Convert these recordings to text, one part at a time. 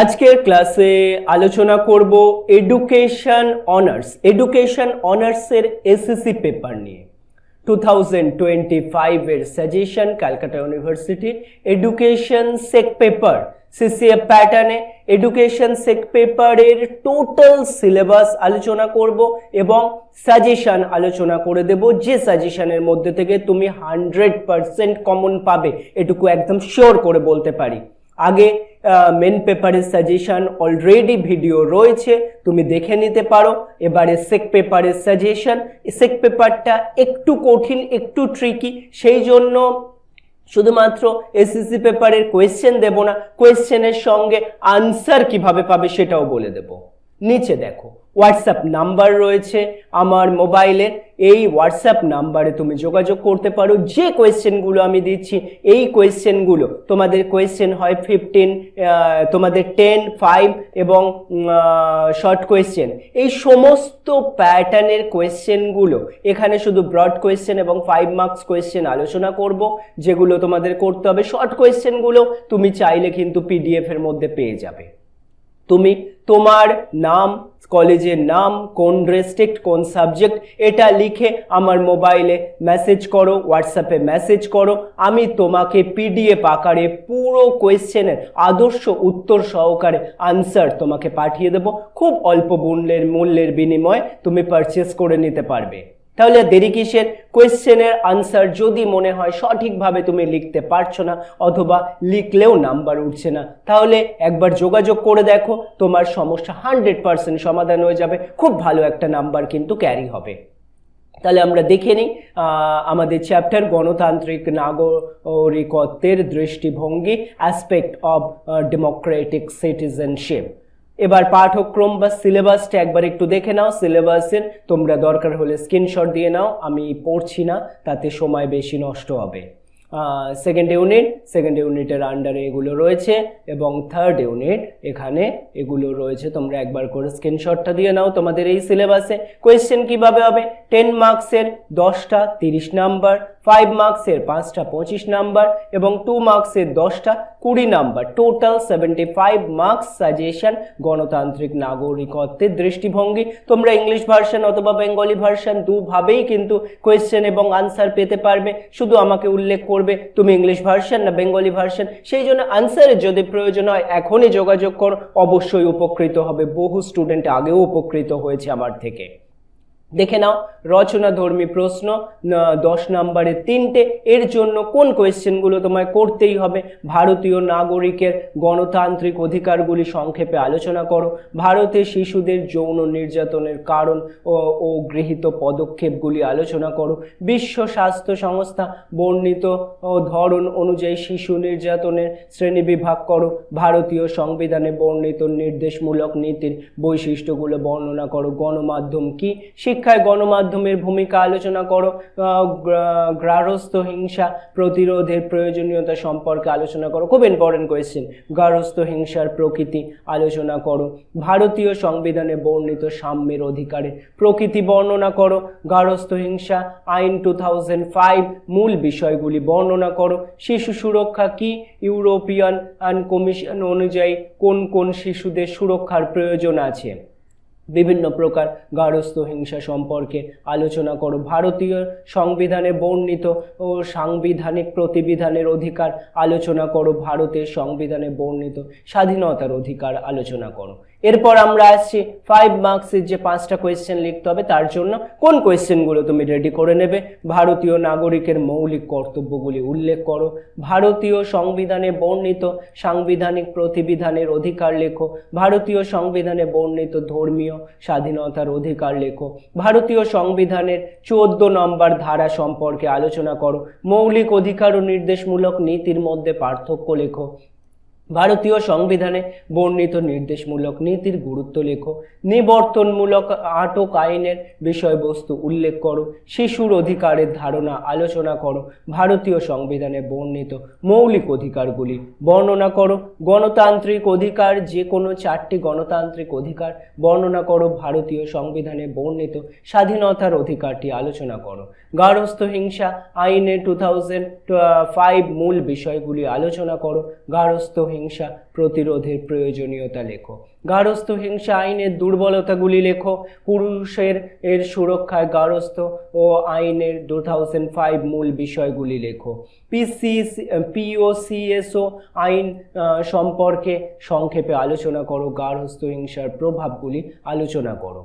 আজকের ক্লাসে আলোচনা করব এডুকেশন অনার্স এডুকেশন অনার্সের এসএসসি পেপার নিয়ে। টু থাউজেন্ড টোয়েন্টি ফাইভের suggestion Calcutta university education sec paper CCF প্যাটার্নে এডুকেশন সেক পেপারের টোটাল সিলেবাস আলোচনা করব এবং সাজেশন আলোচনা করে দেব। যে সাজেশনের মধ্যে থেকে তুমি হান্ড্রেড পারসেন্ট কমন পাবে, এটুকু একদম শিওর করে বলতে পারি। আগে মেন পেপারের সাজেশন অলরেডি ভিডিও রয়েছে, তুমি দেখে নিতে পারো। এবারে সেক পেপারের সাজেশন সেক পেপারটা একটু কঠিন, একটু ট্রিকি সেই জন্য শুধুমাত্র এসএসসি পেপারের কোয়েশ্চেন দেব না কোয়েশ্চেনের সঙ্গে আনসার কীভাবে পাবে সেটাও বলে দেব। নিচে দেখো। হোয়াটসঅ্যাপ নাম্বার রয়েছে আমার মোবাইলে এই হোয়াটসঅ্যাপ নাম্বারে তুমি যোগাযোগ করতে পারো। যে কোয়েশ্চেনগুলো আমি দিচ্ছি, এই কোয়েশ্চেনগুলো তোমাদের কোয়েশ্চেন হয় ফিফটিন তোমাদের টেন ফাইভ এবং শর্ট কোয়েশ্চেন এই সমস্ত প্যাটার্নের কোয়েশ্চেনগুলো এখানে শুধু ব্রড কোয়েশ্চেন এবং ফাইভ মার্কস কোয়েশ্চেন আলোচনা করব, যেগুলো তোমাদের করতে হবে। শর্ট কোয়েশ্চেনগুলো তুমি চাইলে কিন্তু পিডিএফ এর মধ্যে পেয়ে যাবে। তুমি তোমার নাম, কলেজের নাম, কোন ডিস্ট্রিক্ট কোন সাবজেক্ট এটা লিখে আমার মোবাইলে মেসেজ করো হোয়াটসঅ্যাপে মেসেজ করো। আমি তোমাকে পিডিএফ আকারে পুরো কোয়েশ্চেনের আদর্শ উত্তর সহকারে আনসার তোমাকে পাঠিয়ে দেবো। খুব অল্প মূল্যের মূল্যের বিনিময়ে তুমি পারচেস করে নিতে পারবে। তাহলে দেরি কিসের? কোয়েশ্চেনের আনসার যদি মনে হয় সঠিকভাবে তুমি লিখতে পারছ না অথবা লিখলেও নাম্বার উঠছে না, তাহলে একবার যোগাযোগ করে দেখো, তোমার সমস্যা হান্ড্রেড পার্সেন্ট সমাধান হয়ে যাবে, খুব ভালো একটা নাম্বার কিন্তু ক্যারি হবে। তাহলে আমরা দেখে নিই আমাদের চ্যাপ্টার গণতান্ত্রিক নাগরিকত্বের দৃষ্টিভঙ্গি অ্যাসপেক্ট অব ডেমোক্রেটিক সিটিজেনশিপ এবার পাঠক্রম বা সিলেবাসটা একবার একটু দেখে নাও, সিলেবাসের তোমরা দরকার হলে স্ক্রিনশট দিয়ে নাও, আমি পড়ছি না, তাতে সময় বেশি নষ্ট হবে। সেকেন্ড ইউনিট সেকেন্ড ইউনিটের আন্ডারে এগুলো রয়েছে এবং থার্ড ইউনিট এখানে এগুলো রয়েছে। তোমরা একবার করে স্ক্রিনশটটা দিয়ে নাও তোমাদের এই সিলেবাসে। কোয়েশ্চেন কীভাবে হবে? টেন মার্কসের দশটা, তিরিশ নাম্বার ফাইভ মার্কসের পাঁচটা পঁচিশ নাম্বার এবং টু মার্কসের দশটা কুড়ি number total seventy five marks suggestion গণতান্ত্রিক নাগরিকত্বের দৃষ্টিভঙ্গি। তোমরা ইংলিশ ভার্সন অথবা বেঙ্গলি ভার্সন দুভাবেই কিন্তু কোয়েশ্চেন এবং আনসার পেতে পারবে। শুধু আমাকে উল্লেখ করবে, তুমি ইংলিশ ভার্সন না বেঙ্গলি ভার্সন সেই জন্য আনসারের যদি প্রয়োজন হয়, এখনই যোগাযোগ করো। অবশ্যই উপকৃত হবে। বহু স্টুডেন্ট আগেও উপকৃত হয়েছে আমার থেকে। দেখে নাও, রচনা ধর্মী প্রশ্ন দশ নম্বরে তিনটে। এর জন্য কোন কোয়েশ্চেনগুলো তোমায় করতেই হবে? ভারতীয় নাগরিকের গণতান্ত্রিক অধিকারগুলি সংক্ষেপে আলোচনা করো। ভারতে শিশুদের যৌন নির্যাতনের কারণ ও গৃহীত পদক্ষেপগুলি আলোচনা করো। বিশ্ব স্বাস্থ্য সংস্থা বর্ণিত ধরন অনুযায়ী শিশু নির্যাতনের শ্রেণীবিভাগ করো। ভারতীয় সংবিধানে বর্ণিত নির্দেশমূলক নীতির বৈশিষ্ট্যগুলো বর্ণনা করো। গণমাধ্যম কি? শিক্ষায় গণমাধ্যমের ভূমিকা আলোচনা করো আহ, গ্রা- গার্হস্থ্য হিংসা প্রতিরোধের প্রয়োজনীয়তা সম্পর্কে আলোচনা করো। খুব ইম্পর্টেন্ট কোয়েশ্চেন গার্হস্থ্য হিংসার প্রকৃতি আলোচনা করো। ভারতীয় সংবিধানে বর্ণিত সাম্যের অধিকারে প্রকৃতি বর্ণনা করো। গার্হস্থ্য হিংসা আইন টু থাউজেন্ড ফাইভ মূল বিষয়গুলি বর্ণনা করো। শিশু সুরক্ষা কি? ইউরোপিয়ান কমিশন অনুযায়ী কোন কোন শিশুদের সুরক্ষার প্রয়োজন আছে? বিভিন্ন প্রকার গার্হস্থ্য হিংসা সম্পর্কে আলোচনা করো। ভারতীয় সংবিধানে বর্ণিত ও সাংবিধানিক প্রতিবিধানের অধিকার আলোচনা করো। ভারতের সংবিধানে বর্ণিত স্বাধীনতার অধিকার আলোচনা করো। এরপর আমরা আসছি ফাইভ মার্কসের যে পাঁচটা কোয়েশ্চেন লিখতে হবে, তার জন্য কোন কোয়েশ্চেনগুলো তুমি রেডি করে নেবে? ভারতীয় নাগরিকের মৌলিক কর্তব্যগুলি উল্লেখ করো। ভারতীয় সংবিধানে বর্ণিত সাংবিধানিক প্রতিবিধানের অধিকার লেখো। ভারতীয় সংবিধানে বর্ণিত ধর্মীয় স্বাধীনতার অধিকার লেখো। ভারতীয় সংবিধানের চোদ্দ নম্বর ধারা সম্পর্কে আলোচনা করো। মৌলিক অধিকার ও নির্দেশমূলক নীতির মধ্যে পার্থক্য লেখো। ভারতীয় সংবিধানে বর্ণিত নির্দেশমূলক নীতির গুরুত্ব লেখো, নিবর্তনমূলক আটক আইনের বিষয়বস্তু উল্লেখ করো, শিশুর অধিকারের ধারণা আলোচনা করো, ভারতীয় সংবিধানে বর্ণিত মৌলিক অধিকারগুলি বর্ণনা করো, গণতান্ত্রিক অধিকার যে কোনো চারটি গণতান্ত্রিক অধিকার বর্ণনা করো, ভারতীয় সংবিধানে বর্ণিত স্বাধীনতার অধিকারটি আলোচনা করো। গার্হস্থ্য হিংসা আইনে টু থাউজেন্ড ফাইভ মূল বিষয়গুলি আলোচনা করো, গার্হস্থ্য হিংসা প্রতিরোধের প্রয়োজনীয়তা লেখো। গার্হস্থ হিংসা আইনের দুর্বলতাগুলি লেখো। পুরুষের এর সুরক্ষায় গার্হস্থ ও আইনের টু থাউজেন্ড ফাইভ মূল বিষয়গুলি লেখো। পিসি পিওসিএসও আইন সম্পর্কে সংক্ষেপে আলোচনা করো। গার্হস্থ হিংসার প্রভাবগুলি আলোচনা করো।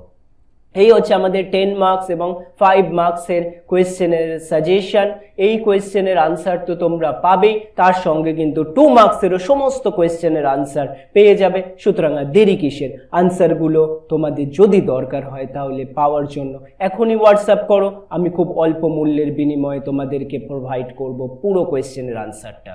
এই হচ্ছে আমাদের টেন মার্কস এবং ফাইভ মার্কসের কোয়েশ্চেনের সাজেশন এই কোয়েশ্চেনের আনসার তো তোমরা পাবেই, তার সঙ্গে কিন্তু টু মার্কসেরও সমস্ত কোয়েশ্চেনের আনসার পেয়ে যাবে। সুতরাং আর দেরি কিসের? আনসারগুলো তোমাদের যদি দরকার হয় তাহলে পাওয়ার জন্য। এখনই হোয়াটসঅ্যাপ করো, আমি খুব অল্প মূল্যের বিনিময়ে তোমাদেরকে প্রোভাইড করব পুরো কোয়েশ্চেনের আনসারটা